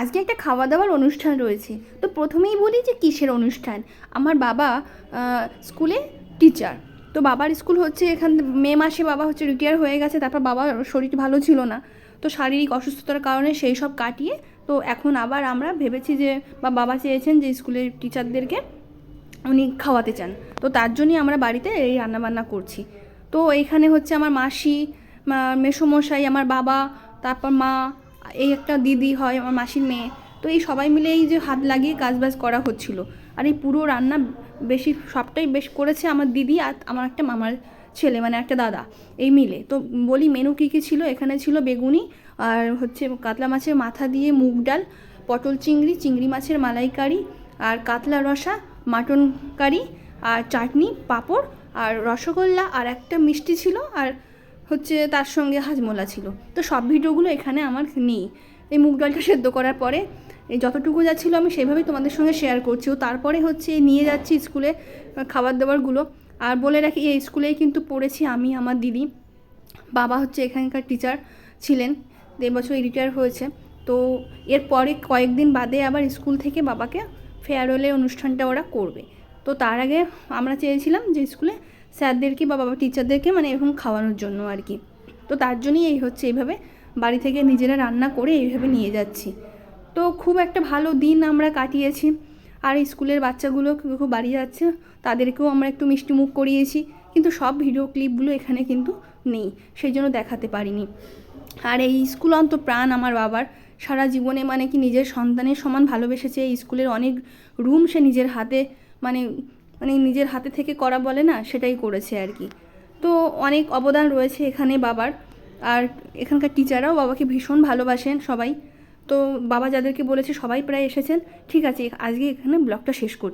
আজকে একটা খাওয়া দাওয়ার অনুষ্ঠান রয়েছে। তো প্রথমেই বলি যে কিসের অনুষ্ঠান? আমার বাবা স্কুলে টিচার তো বাবার স্কুল হচ্ছে এখান মে মাসে বাবা হচ্ছে রিটায়ার হয়ে গেছে, তারপর বাবার শরীর ভালো ছিল না। তো শারীরিক অসুস্থতার কারণে সেই সব কাটিয়ে, তো এখন আবার আমরা ভেবেছি যে, বা বাবা চেয়েছেন যে স্কুলের টিচারদেরকে উনি খাওয়াতে চান। তো তার জন্যই আমরা বাড়িতে এই রান্নাবান্না করছি। তো এইখানে হচ্ছে আমার মাসি মেসোমশাই, আমার বাবা, তারপর মা এই একটা দিদি হয়, আমার মাসির মেয়ে। তো এই সবাই মিলে এই যে হাত লাগিয়ে কাজবাজ করা হচ্ছিল। আর এই পুরো রান্না বেশি সবটাই বেশ করেছে আমার দিদি আর আমার একটা মামার ছেলে মানে একটা দাদা, এই মিলে। তো বলি, মেনু কী কী ছিল? এখানে ছিল বেগুনি আর হচ্ছে কাতলা মাছের মাথা দিয়ে মুগ ডাল, পটল চিংড়ি চিংড়ি মাছের মালাইকারি আর কাতলা রসা, মাটন কারি আর চাটনি, পাঁপড় আর রসগোল্লা আর একটা মিষ্টি ছিল। আর হচ্ছে তার সঙ্গে হাজমোলা ছিল। তো সব ভিডিওগুলো এখানে আমার নেই। এই মুগ ডালটা সেদ্ধ করার পরে এই যতটুকু যা ছিল আমি সেভাবেই তোমাদের সঙ্গে শেয়ার করছি। ও তারপরে হচ্ছে নিয়ে যাচ্ছি স্কুলে খাবার দাবারগুলো আর বলে রাখি, এই স্কুলেই কিন্তু পড়েছি আমি, আমার দিদি। বাবা হচ্ছে এখানকার টিচার ছিলেন, দেড় বছর রিটায়ার হয়েছে। তো এরপরে কয়েকদিন বাদে আবার স্কুল থেকে বাবাকে ফেয়ারওয়েলের অনুষ্ঠানটা ওরা করবে। তো তার আগে আমরা চেয়েছিলাম যে স্কুলে স্যারদেরকে বা বাবা টিচারদেরকে মানে এরকম খাওয়ানোর জন্য আর কি। তো তার জন্যই এই হচ্ছে এইভাবে বাড়ি থেকে নিজেরা রান্না করে এইভাবে নিয়ে যাচ্ছি। তো খুব একটা ভালো দিন আমরা কাটিয়েছি। আর স্কুলের বাচ্চাগুলো খুব বাড়ি যাচ্ছে, তাদেরকেও আমরা একটু মিষ্টি মুখ করিয়েছি। কিন্তু সব ভিডিও ক্লিপগুলো এখানে কিন্তু নেই, সেই জন্য দেখাতে পারিনি। আর এই স্কুল অন্ত প্রাণ আমার বাবার। সারা জীবনে মানে কি নিজের সন্তানের সমান ভালোবেসেছে। এই স্কুলের অনেক রুম সে নিজের হাতে মানে মানে নিজের হাতে থেকে করা বলে না, সেটাই করেছে আর কি। তো অনেক অবদান রয়েছে এখানে বাবার। আর এখানকার টিচাররাও বাবাকে ভীষণ ভালোবাসেন সবাই। তো বাবা যাদেরকে বলেছে সবাই প্রায় এসেছেন। ঠিক আছে, আজকে এখানে ব্লগটা শেষ করছি